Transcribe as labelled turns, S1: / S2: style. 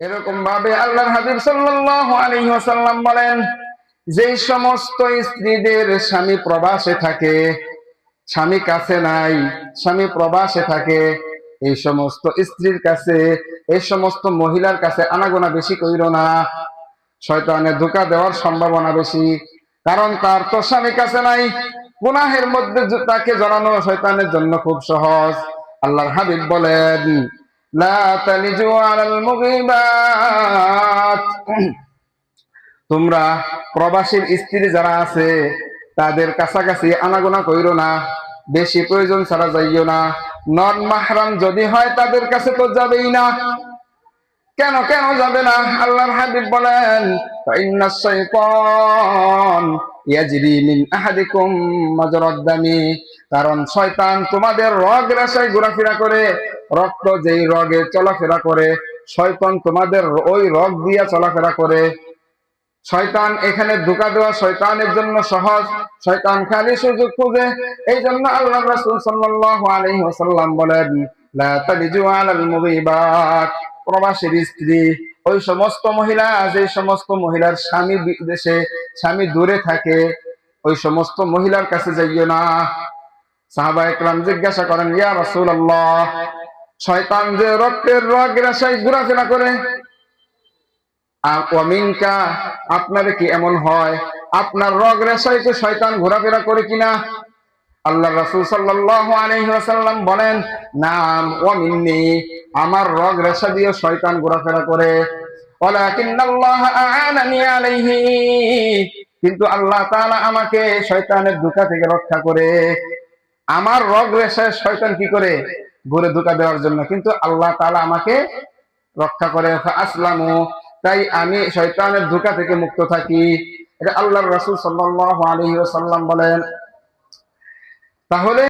S1: এরকম ভাবে আল্লাহর হাবিব সাল্লাল্লাহু আলাইহি ওয়াসাল্লাম বলেন, যেই সমস্ত স্ত্রীদের স্বামী প্রবাসে থাকে, স্বামী কাছে নাই, স্বামী প্রবাসে থাকে, এই সমস্ত স্ত্রীর কাছে, এই সমস্ত মহিলার কাছে আনাগোনা বেশি কইর না। শয়তানে ধোকা দেওয়ার সম্ভাবনা বেশি, কারণ তার তো স্বামী কাছে নাই। গুনাহের মধ্যে তাকে জড়ানো শয়তানের জন্য খুব সহজ। আল্লাহর হাবিব বলেন লা তালিজু আলাল মুগিবাত তোমরা প্রবাসীর স্ত্রী যারা আছে তাদের কাছাকাছি আনাগোনা কইরো না বেশি প্রয়োজন ছাড়া যাইও না নন মাহরাম যদি হয় তাদের কাছে তো যাবেই না কেন কেন যাবে না আল্লাহর হাবিব বলেন فإن الشيطان يجري من أحدكم مجرى الدم কারণ শয়তান তোমাদের রগ রেশায় ঘোরাফেরা করে রক্ত যেই রগে চলাফেরা করে, শয়তান তোমাদের ওই রগ দিয়া চলাফেরা করে। শয়তান এখানে ধোকা দেওয়া শয়তানের জন্য সহজ। শয়তান খালি সুযোগ খুঁজে। এই জন্য আল্লাহ রাসূল সাল্লাল্লাহু আলাইহি ওয়াসাল্লাম বলেন প্রবাসীর স্ত্রী, ওই সমস্ত মহিলা যে সমস্ত মহিলার স্বামী বিদেশে, স্বামী দূরে থাকে, ওই সমস্ত মহিলার কাছে যাইও না। সাহাবা একরাম জিজ্ঞাসা করেন, ইয়া রাসূলুল্লাহ শয়তান যে রক্তের রগ রেশায় ঘোরাফেরা করে, আর আপনার কি এমন হয়? আপনার রগ শয়তান ঘোরাফেরা করে কিনা? আল্লাহ রাসূল ওয়াসাল্লাম বলেন, নাম আমার রগ রেশা দিয়ে শয়তান ঘোরাফেরা করে। কিন্তু আল্লাহ আমাকে শয়তানের ধোঁকা থেকে রক্ষা করে। আমার রগ রেশায় শয়তান কি করে? ঘুরে ধোঁকা দেওয়ার জন্য। কিন্তু আল্লাহ তালা আমাকে রক্ষা করে আসলামু তাই আমি শয়তানের ধোকা থেকে মুক্ত থাকি। এটা আল্লাহ রসুল সাল্লাম বলেন। তাহলে